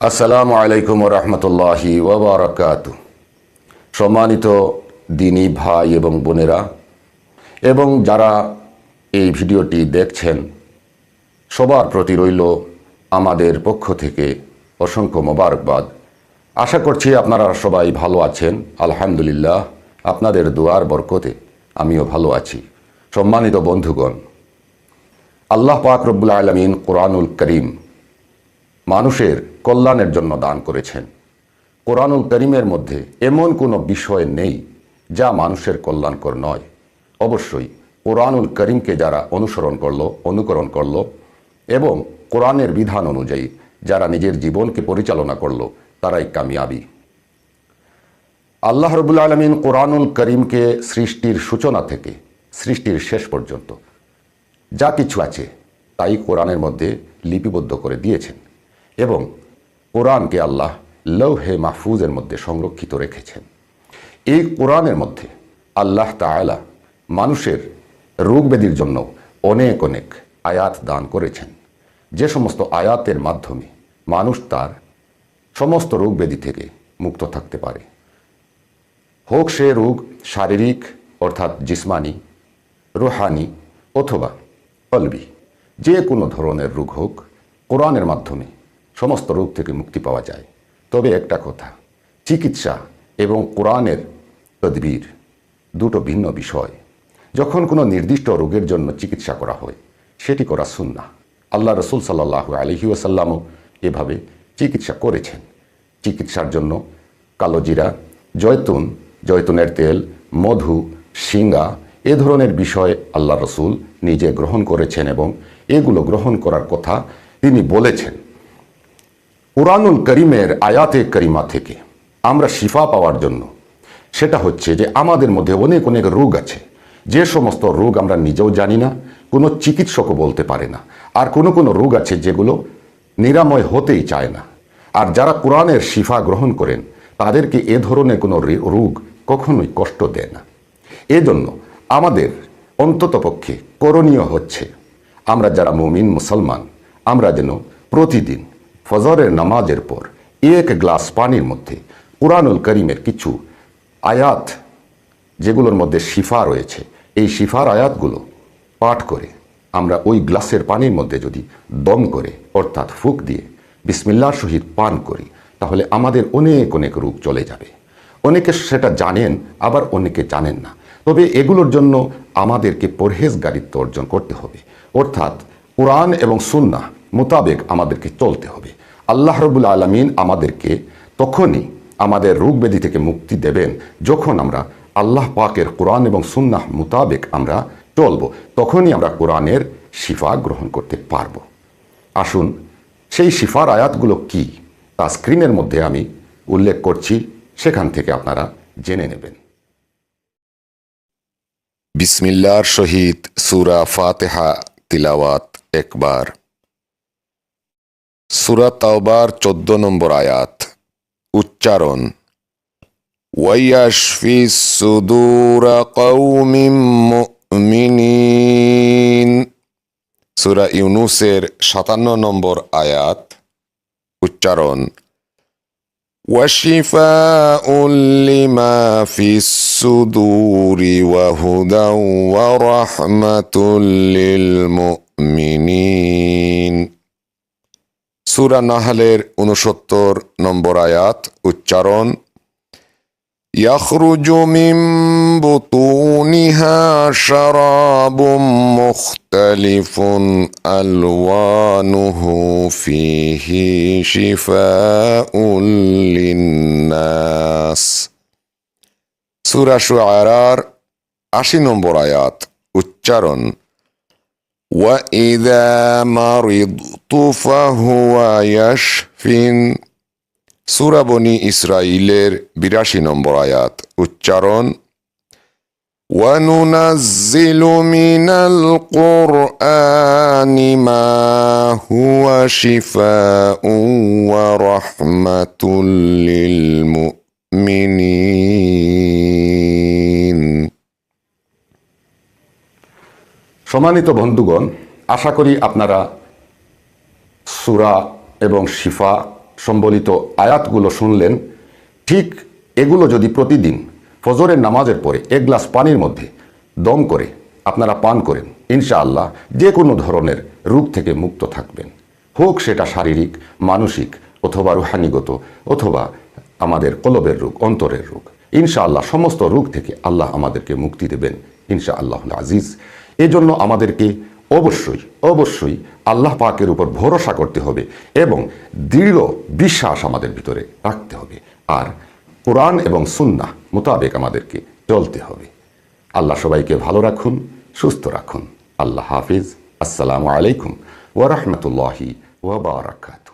আসসালামু আলাইকুম রহমতুল্লাহি ওবরাকাত। সম্মানিত দিনী ভাই এবং বোনেরা, এবং যারা এই ভিডিওটি দেখছেন, সবার প্রতি রইল আমাদের পক্ষ থেকে অসংখ্য মোবারকবাদ। আশা করছি আপনারা সবাই ভালো আছেন, আলহামদুলিল্লাহ, আপনাদের দুয়ার বরকতে আমিও ভালো আছি। সম্মানিত বন্ধুগণ, আল্লাহ পাক রব্বুল আলমিন কোরআনুল করিম মানুষের কল্যাণের জন্য দান করেছেন। কোরআনুল করিমের মধ্যে এমন কোনো বিষয় নেই যা মানুষের কল্যাণকর নয়। অবশ্যই কোরআনুল করিমকে যারা অনুসরণ করল, অনুকরণ করল এবং কোরআনের বিধান অনুযায়ী যারা নিজের জীবনকে পরিচালনা করল, তারাই কামিয়াবি। আল্লাহ রবুল আলমিন কোরআনুল করিমকে সৃষ্টির সূচনা থেকে, সৃষ্টির শেষ পর্যন্ত যা কিছু আছে তাই কোরআনের মধ্যে লিপিবদ্ধ করে দিয়েছেন। এবং কোরআনকে আল্লাহ লৌহে মাহফুজের মধ্যে সংরক্ষিত রেখেছেন। এই কোরআনের মধ্যে আল্লাহ তাআলা মানুষের রোগ ব্যাধির জন্য অনেক অনেক আয়াত দান করেছেন। যে সমস্ত আয়াতের মাধ্যমে মানুষ তার সমস্ত রোগ ব্যাধি থেকে মুক্ত থাকতে পারে। হোক সে রোগ শারীরিক, অর্থাৎ জিসমানি, রুহানি অথবা কলবি, যে কোনো ধরনের রোগ হোক, কোরআনের মাধ্যমে সমস্ত রোগ থেকে মুক্তি পাওয়া যায়। তবে একটা কথা, চিকিৎসা এবং কোরআনের তদবির দুটো ভিন্ন বিষয়। যখন কোনো নির্দিষ্ট রোগের জন্য চিকিৎসা করা হয়, সেটি করা সুন্না আল্লাহ রসুল সাল্লাহ আলহি ওয়াসাল্লামও এভাবে চিকিৎসা করেছেন। চিকিৎসার জন্য কালোজিরা জয়তুন, জয়তুনের তেল, মধু শিঙ্গা এ ধরনের বিষয় আল্লাহ রসুল নিজে গ্রহণ করেছেন এবং এগুলো গ্রহণ করার কথা তিনি বলেছেন। কোরআনুল করিমের আয়াতে করিমা থেকে আমরা শিফা পাওয়ার জন্য। সেটা হচ্ছে যে আমাদের মধ্যে অনেক অনেক রোগ আছে। যে সমস্ত রোগ আমরা নিজেও জানি না, কোনো চিকিৎসকও বলতে পারে না। আর কোনো কোনো রোগ আছে যেগুলো নিরাময় হতেই চায় না। আর যারা কোরআনের শিফা গ্রহণ করেন, তাদেরকে এ ধরনের কোনো রোগ কখনোই কষ্ট দেয় না। এজন্য আমাদের অন্ততপক্ষে করণীয় হচ্ছে, আমরা যারা মুমিন, মুসলমান, আমরা যেন প্রতিদিন ফজরের নামাজের পর এক গ্লাস পানির মধ্যে কোরআনুল করিমের কিছু আয়াত যেগুলোর মধ্যে শিফা রয়েছে, এই শিফার আয়াতগুলো পাঠ করে আমরা ওই গ্লাসের পানির মধ্যে যদি দম করে, অর্থাৎ ফুক দিয়ে বিসমিল্লার সহিত পান করি, তাহলে আমাদের অনেক অনেক রূপ চলে যাবে। অনেকে সেটা জানেন, আবার অনেকে জানেন না। তবে এগুলোর জন্য আমাদেরকে পরহেজগারিত্ব অর্জন করতে হবে। অর্থাৎ কোরআন এবং সুন্নাহ মোতাবেক আমাদেরকে চলতে হবে। আল্লাহ রবুল আলমিন আমাদেরকে তখনই আমাদের রোগ ব্যাধি থেকে মুক্তি দেবেন যখন আমরা আল্লাহ পাকের কোরআন এবং সুন্নাহ মোতাবেক আমরা চলব, তখনই আমরা কোরআনের শিফা গ্রহণ করতে পারব। আসুন, সেই শিফার আয়াতগুলো কি তা স্ক্রিনের মধ্যে আমি উল্লেখ করছি, সেখান থেকে আপনারা জেনে নেবেন। বিসমিল্লার সহিত সুরা ফাতেহা তিলাওয়াত একবার। সুরা তাওবার চোদ্দ নম্বর আয়াত উচ্চারণ ওয়াইয়াশফি সুদুরা কৌমিম মুমিনিন সুরা ইউনুসের সাতান্ন নম্বর আয়াত উচ্চারণ وشفاء لما في الصدور وهدى ورحمة للمؤمنين সুরা নাহালের উনসত্তর নম্বর আয়াত উচ্চারণ يخرج من بطونها شراب مختلف ألوانه فيه شفاء للناس সুরা শুআরার আশি নম্বর আয়াত উচ্চারণ وإذا مرضت فهو يشفين সুরা বনি ইসরাইলের বিরাশি নম্বর আয়াত উচ্চারণ وننزل من القرآن ما هو شفاء ورحمة للمؤمنين সম্মানিত বন্ধুগণ, আশা করি আপনারা সুরা এবং শিফা সম্বলিত আয়াতগুলো শুনলেন। ঠিক এগুলো যদি প্রতিদিন ফজরের নামাজের পরে এক গ্লাস পানির মধ্যে দম করে আপনারা পান করেন, ইনশাআল্লাহ যে কোনো ধরনের রোগ থেকে মুক্ত থাকবেন। হোক সেটা শারীরিক, মানসিক অথবা রুহানিগত অথবা আমাদের কলবের রোগ, অন্তরের রোগ। ইনশাআল্লাহ সমস্ত রোগ থেকে আল্লাহ আমাদেরকে মুক্তি দেবেন ইনশা আল্লাহ আজিজ। এজন্য আমাদেরকে অবশ্যই অবশ্যই আল্লাহ পাকের উপর ভরসা করতে হবে এবং দৃঢ় বিশ্বাস আমাদের ভিতরে রাখতে হবে। আর কোরআন এবং সুন্না মোতাবেক আমাদেরকে চলতে হবে। আল্লাহ সবাইকে ভালো রাখুন, সুস্থ রাখুন। আল্লাহ হাফিজ। আসসালামু আলাইকুম ওরহমতুল্লাহি ওবরাকাত